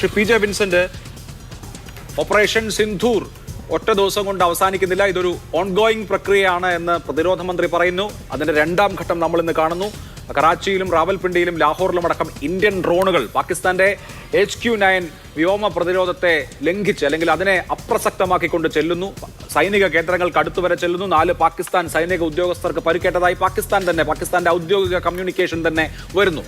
Shri P J Vincent operation Sindoor ഒറ്റ ദിവസം കൊണ്ട് അവസാനിക്കുന്നില്ല. ഇതൊരു ഓൺഗോയിങ് പ്രക്രിയയാണ് എന്ന് പ്രതിരോധ മന്ത്രി പറയുന്നു. അതിന്റെ രണ്ടാം ഘട്ടം നമ്മൾ ഇന്ന് കാണുന്നു. കറാച്ചിയിലും റാവൽപിണ്ടിയിലും ലാഹോറിലും അടക്കം ഇന്ത്യൻ ഡ്രോണുകൾ പാകിസ്ഥാന്റെ എച്ച് ക്യു നയൻ വ്യോമ പ്രതിരോധത്തെ ലംഘിച്ച് അല്ലെങ്കിൽ അതിനെ അപ്രസക്തമാക്കിക്കൊണ്ട് ചെല്ലുന്നു. സൈനിക കേന്ദ്രങ്ങൾ കടുത്തുവരെ ചെല്ലുന്നു. നാല് പാകിസ്ഥാൻ സൈനിക ഉദ്യോഗസ്ഥർക്ക് പരിക്കേറ്റതായി പാകിസ്ഥാൻ തന്നെ പാകിസ്ഥാന്റെ ഔദ്യോഗിക കമ്മ്യൂണിക്കേഷൻ തന്നെ വരുന്നു.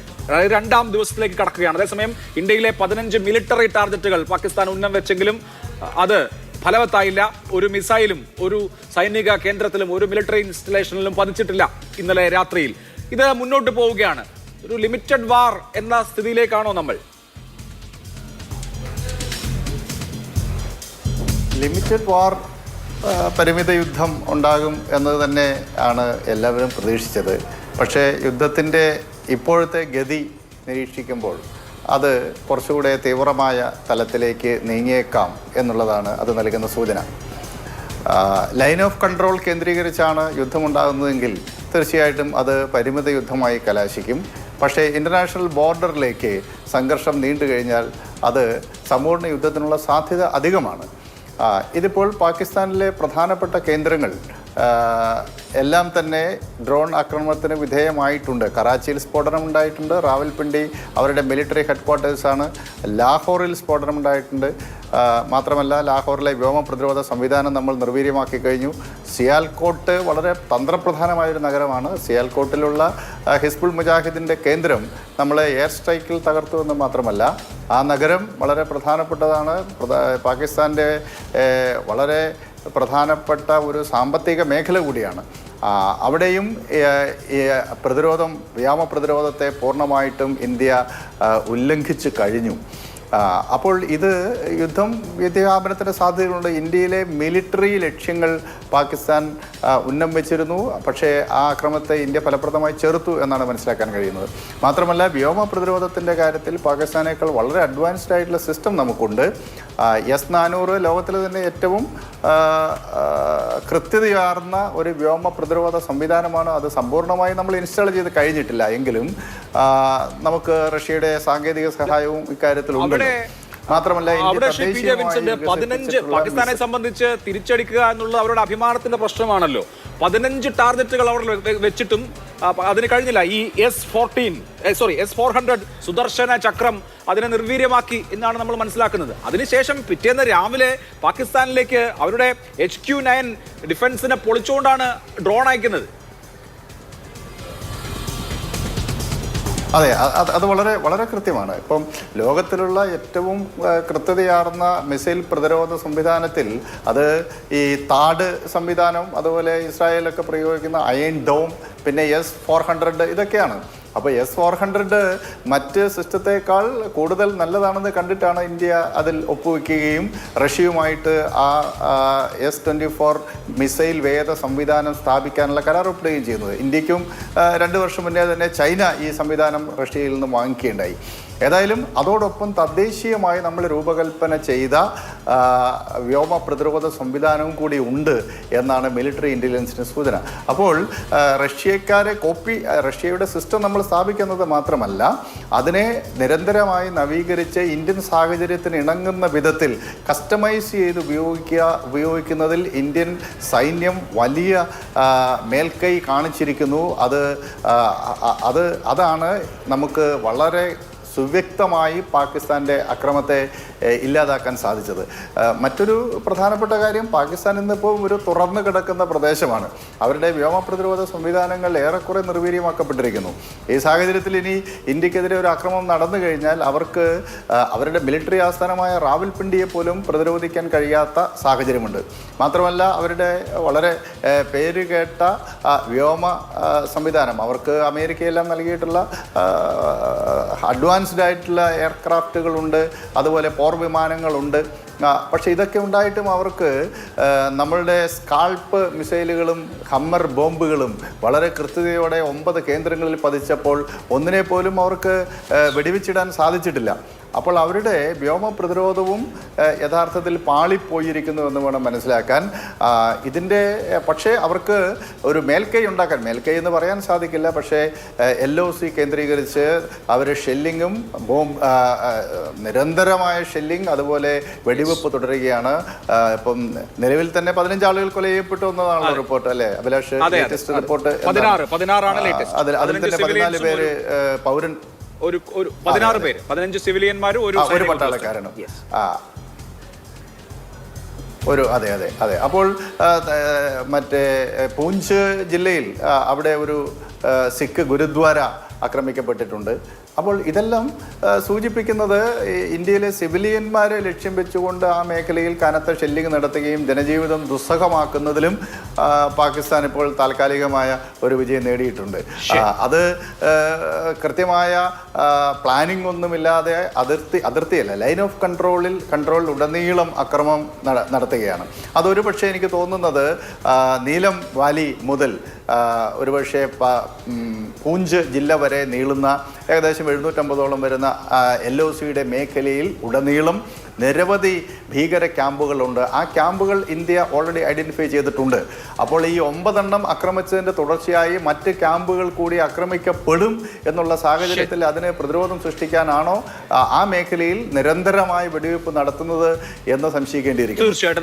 രണ്ടാം ദിവസത്തിലേക്ക് കടക്കുകയാണ്. അതേസമയം ഇന്ത്യയിലെ പതിനഞ്ച് മിലിറ്ററി ടാർഗറ്റുകൾ പാകിസ്ഥാൻ ഉന്നം വെച്ചെങ്കിലും അത് ഫലവത്തായില്ല. ഒരു മിസൈലും ഒരു സൈനിക കേന്ദ്രത്തിലും ഒരു മിലിറ്ററി ഇൻസ്റ്റലേഷനിലും പതിച്ചിട്ടില്ല ഇന്നലെ രാത്രിയിൽ. ഇത് മുന്നോട്ട് പോവുകയാണ്. ഒരു ലിമിറ്റഡ് വാർ എന്ന സ്ഥിതിയിലേക്കാണോ നമ്മൾ? ലിമിറ്റഡ് വാർ പരിമിത യുദ്ധം ഉണ്ടാകും എന്നത് തന്നെ ആണ് എല്ലാവരും പ്രതീക്ഷിച്ചത്. പക്ഷേ യുദ്ധത്തിന്റെ ഇപ്പോഴത്തെ ഗതി നിരീക്ഷിക്കുമ്പോൾ അത് കുറച്ചുകൂടെ തീവ്രമായ തലത്തിലേക്ക് നീങ്ങിയേക്കാം എന്നുള്ളതാണ് അത് നൽകുന്ന സൂചന. ലൈൻ ഓഫ് കൺട്രോൾ കേന്ദ്രീകരിച്ചാണ് യുദ്ധമുണ്ടാകുന്നതെങ്കിൽ തീർച്ചയായിട്ടും അത് പരിമിത യുദ്ധമായി കലാശിക്കും. പക്ഷേ ഇന്റർനാഷണൽ ബോർഡറിലേക്ക് സംഘർഷം നീണ്ടു കഴിഞ്ഞാൽ അത് സമ്പൂർണ യുദ്ധത്തിനുള്ള സാധ്യത അധികമാണ്. ഇതിപ്പോൾ പാകിസ്ഥാനിലെ പ്രധാനപ്പെട്ട കേന്ദ്രങ്ങൾ എല്ലാം തന്നെ ഡ്രോൺ ആക്രമണത്തിന് വിധേയമായിട്ടുണ്ട്. കറാച്ചിയിൽ സ്ഫോടനം ഉണ്ടായിട്ടുണ്ട് റാവൽപിണ്ടി അവരുടെ മിലിറ്ററി ഹെഡ്ക്വാർട്ടേഴ്സാണ്. ലാഹോറിൽ സ്ഫോടനം ഉണ്ടായിട്ടുണ്ട് മാത്രമല്ല ലാഹോറിലെ വ്യോമ പ്രതിരോധ സംവിധാനം നമ്മൾ നിർവീര്യമാക്കി കഴിഞ്ഞു. സിയാൽകോട്ട് വളരെ തന്ത്രപ്രധാനമായൊരു നഗരമാണ്. സിയാൽകോട്ടിലുള്ള ഹിസ്ബുൾ മുജാഹിദിന്റെ കേന്ദ്രം നമ്മളെ എയർ സ്ട്രൈക്കിൽ തകർത്തു എന്ന് മാത്രമല്ല ആ നഗരം വളരെ പ്രധാനപ്പെട്ടതാണ്. പ്രധാ- പാകിസ്ഥാന്റെ വളരെ പ്രധാനപ്പെട്ട ഒരു സാമ്പത്തിക മേഖല കൂടിയാണ്. അവിടെയും പ്രതിരോധം വ്യാമ പ്രതിരോധത്തെ പൂർണമായിട്ടും ഇന്ത്യ ഉല്ലംഘിച്ച് കഴിഞ്ഞു. അപ്പോൾ ഇത് യുദ്ധം വ്യതിയാപനത്തിന് സാധ്യതകളുണ്ട്. ഇന്ത്യയിലെ മിലിറ്ററി ലക്ഷ്യങ്ങൾ പാകിസ്ഥാൻ ഉന്നം വെച്ചിരുന്നു. പക്ഷേ ആ ആക്രമണത്തെ ഇന്ത്യ ഫലപ്രദമായി ചെറുത്തു എന്നാണ് മനസ്സിലാക്കാൻ കഴിയുന്നത്. മാത്രമല്ല വ്യോമ പ്രതിരോധത്തിന്റെ കാര്യത്തിൽ പാകിസ്ഥാനേക്കാൾ വളരെ അഡ്വാൻസ്ഡ് ആയിട്ടുള്ള സിസ്റ്റം നമുക്കുണ്ട്. എസ് നാനൂറ് ലോകത്തിലെ തന്നെ ഏറ്റവും കൃത്യതയാർന്ന ഒരു വ്യോമ പ്രതിരോധ സംവിധാനമാണ് അത് സമ്പൂർണമായി നമ്മൾ ഇൻസ്റ്റാൾ ചെയ്ത് കഴിഞ്ഞിട്ടില്ല എങ്കിലും നമുക്ക് റഷ്യയുടെ സാങ്കേതിക സഹായവും ഇക്കാര്യത്തിൽ ഉണ്ട് മാത്രമല്ല പതിനഞ്ച് പാകിസ്ഥാനെ സംബന്ധിച്ച് തിരിച്ചടിക്കുക എന്നുള്ളത് അവരുടെ അഭിമാനത്തിന്റെ പ്രശ്നമാണല്ലോ. പതിനഞ്ച് ടാർഗറ്റുകൾ അവർ വെച്ചിട്ടും അതിന് കഴിഞ്ഞില്ല. ഈ S fourteen sorry S four hundred Sudarshana Chakra അതിനെ നിർവീര്യമാക്കി എന്നാണ് നമ്മൾ മനസ്സിലാക്കുന്നത്. അതിനുശേഷം പിറ്റേന്ന് രാവിലെ പാകിസ്ഥാനിലേക്ക് അവരുടെ എച്ച് ക്യു നയൻ ഡിഫൻസിനെ പൊളിച്ചുകൊണ്ടാണ് ഡ്രോൺ അയക്കുന്നത്. അതെ അത് വളരെ വളരെ കൃത്യമാണ്. ഇപ്പം ലോകത്തിലുള്ള ഏറ്റവും കൃത്യതയാർന്ന മിസൈൽ പ്രതിരോധ സംവിധാനത്തിൽ അത് ഈ താഡ് സംവിധാനം അതുപോലെ ഇസ്രായേലൊക്കെ പ്രയോഗിക്കുന്ന അയൺ ഡോം പിന്നെ എസ് ഫോർ ഹൺഡ്രഡ് ഇതൊക്കെയാണ്. അപ്പോൾ എസ് ഫോർ ഹൺഡ്രഡ് മറ്റ് സിസ്റ്റത്തേക്കാൾ കൂടുതൽ നല്ലതാണെന്ന് കണ്ടിട്ടാണ് ഇന്ത്യ അതിൽ ഒപ്പുവെക്കുകയും റഷ്യയുമായിട്ട് ആ എസ് ട്വന്റി ഫോർ മിസൈൽ വേദ സംവിധാനം സ്ഥാപിക്കാനുള്ള കരാർ ഒപ്പിടുകയും ചെയ്യുന്നത് ഇന്ത്യക്കും രണ്ട് വർഷം മുന്നേ തന്നെ ചൈന ഈ സംവിധാനം റഷ്യയിൽ നിന്ന് വാങ്ങിക്കുകയുണ്ടായി. ഏതായാലും അതോടൊപ്പം തദ്ദേശീയമായി നമ്മൾ രൂപകൽപ്പന ചെയ്ത വ്യോമ പ്രതിരോധ സംവിധാനവും കൂടി ഉണ്ട് എന്നാണ് മിലിറ്ററി ഇന്റലിജൻസിന്റെ സൂചന. അപ്പോൾ റഷ്യക്കാരെ കോപ്പി റഷ്യയുടെ സിസ്റ്റം നമ്മൾ സ്ഥാപിക്കുന്നത് മാത്രമല്ല അതിനെ നിരന്തരമായി നവീകരിച്ച് ഇന്ത്യൻ സാഹചര്യത്തിന് ഇണങ്ങുന്ന വിധത്തിൽ കസ്റ്റമൈസ് ചെയ്ത് ഉപയോഗിക്കുക ഉപയോഗിക്കുന്നതിൽ ഇന്ത്യൻ സൈന്യം വലിയ മേൽക്കൈ കാണിച്ചിരിക്കുന്നു. അത് അത് അതാണ് നമുക്ക് വളരെ സുവ്യക്തമായി പാകിസ്ഥാന്റെ അക്രമത്തെ ഇല്ലാതാക്കാൻ സാധിച്ചത്. മറ്റൊരു പ്രധാനപ്പെട്ട കാര്യം പാകിസ്ഥാൻ ഇന്നിപ്പോൾ ഒരു തുറന്നു കിടക്കുന്ന പ്രദേശമാണ്. അവരുടെ വ്യോമ പ്രതിരോധ സംവിധാനങ്ങൾ ഏറെക്കുറെ നിർവീര്യമാക്കപ്പെട്ടിരിക്കുന്നു. ഈ സാഹചര്യത്തിൽ ഇനി ഇന്ത്യക്കെതിരെ ഒരു ആക്രമണം നടന്നു കഴിഞ്ഞാൽ അവർക്ക് അവരുടെ മിലിറ്ററി ആസ്ഥാനമായ റാവൽപിണ്ടിയെ പോലും പ്രതിരോധിക്കാൻ കഴിയാത്ത സാഹചര്യമുണ്ട്. മാത്രമല്ല അവരുടെ വളരെ പേര് കേട്ട വ്യോമ സംവിധാനം അവർക്ക് അമേരിക്കയെല്ലാം നൽകിയിട്ടുള്ള അഡ്വാൻസ്ഡ് ആയിട്ടുള്ള എയർക്രാഫ്റ്റുകളുണ്ട് അതുപോലെ പോർ വിമാനങ്ങളുണ്ട് പക്ഷേ ഇതൊക്കെ ഉണ്ടായിട്ടും അവർക്ക് നമ്മളുടെ സ്കാൾപ്പ് മിസൈലുകളും ഹമ്മർ ബോംബുകളും വളരെ കൃത്യതയോടെ ഒമ്പത് കേന്ദ്രങ്ങളിൽ പതിച്ചപ്പോൾ ഒന്നിനെ പോലും അവർക്ക് വെടിവെച്ചിടാൻ സാധിച്ചിട്ടില്ല. അപ്പോൾ അവരുടെ വ്യോമ പ്രതിരോധവും യഥാർത്ഥത്തിൽ പാളിപ്പോയിരിക്കുന്നു എന്ന് വേണം മനസ്സിലാക്കാൻ. ഇതിന്റെ പക്ഷേ അവർക്ക് ഒരു മേൽക്കൈ ഉണ്ടാക്കാൻ മേൽക്കൈ എന്ന് പറയാൻ സാധിക്കില്ല. പക്ഷേ എൽ ഒ സി കേന്ദ്രീകരിച്ച് അവർ ഷെല്ലിങ്ങും ബോംബ് നിരന്തരമായ ഷെല്ലിംഗ് അതുപോലെ വെടിവെപ്പ് തുടരുകയാണ്. ഇപ്പം നിലവിൽ തന്നെ പതിനഞ്ച് ആളുകൾ കൊല ചെയ്യപ്പെട്ടു എന്നതാണല്ലോ റിപ്പോർട്ട് അല്ലെ? അഭിലാഷ് ലേറ്റസ്റ്റ് റിപ്പോർട്ട് അതിൽ അതിൽ തന്നെ പതിനാല് പേര് പൗരൻ ഒരു ഒരു പതിനാറ് പേര്. പതിനഞ്ച് സിവിലിയന്മാരും ഒരു പട്ടാളക്കാരനും. ആ. ഒരു അതെ അതെ അതെ. അപ്പോൾ മറ്റേ പൂഞ്ച് ജില്ലയിൽ അവിടെ ഒരു സിഖ് ഗുരുദ്വാര ആക്രമിക്കപ്പെട്ടിട്ടുണ്ട്. അപ്പോൾ ഇതെല്ലാം സൂചിപ്പിക്കുന്നത് ഇന്ത്യയിലെ സിവിലിയന്മാരെ ലക്ഷ്യം വെച്ചുകൊണ്ട് ആ മേഖലയിൽ കനത്ത ഷെല്ലിംഗ് നടത്തുകയും ജനജീവിതം ദുസ്സഹമാക്കുന്നതിലും പാകിസ്ഥാൻ ഇപ്പോൾ താൽക്കാലികമായ ഒരു വിജയം നേടിയിട്ടുണ്ട്. അത് കൃത്യമായ പ്ലാനിംഗ് ഒന്നുമില്ലാതെ അതിർത്തി അതിർത്തിയല്ല ലൈൻ ഓഫ് കൺട്രോളിൽ കൺട്രോളിൽ ഉടനീളം അക്രമം നട- നടത്തുകയാണ്. അതൊരു പക്ഷേ എനിക്ക് തോന്നുന്നത് നീലം വാലി മുതൽ ഒരുപക്ഷെ പൂഞ്ച് ജില്ല വരെ നീളുന്ന ഏകദേശം എഴുന്നൂറ്റമ്പതോളം വരുന്ന എൽ ഒ സിയുടെ മേഖലയിൽ ഉടനീളം നിരവധി ഭീകര ക്യാമ്പുകളുണ്ട്. ആ ക്യാമ്പുകൾ ഇന്ത്യ ഓൾറെഡി ഐഡന്റിഫൈ ചെയ്തിട്ടുണ്ട്. അപ്പോൾ ഈ ഒമ്പതെണ്ണം ആക്രമിച്ചതിന്റെ തുടർച്ചയായി മറ്റ് ക്യാമ്പുകൾ കൂടി ആക്രമിക്കപ്പെടും എന്നുള്ള സാഹചര്യത്തിൽ അതിന് പ്രതിരോധം സൃഷ്ടിക്കാനാണോ ആ- മേഖലയിൽ നിരന്തരമായി വെടിവെപ്പ് നടത്തുന്നത് എന്ന് സംശയിക്കേണ്ടിയിരിക്കുന്നു. തീർച്ചയായിട്ടും.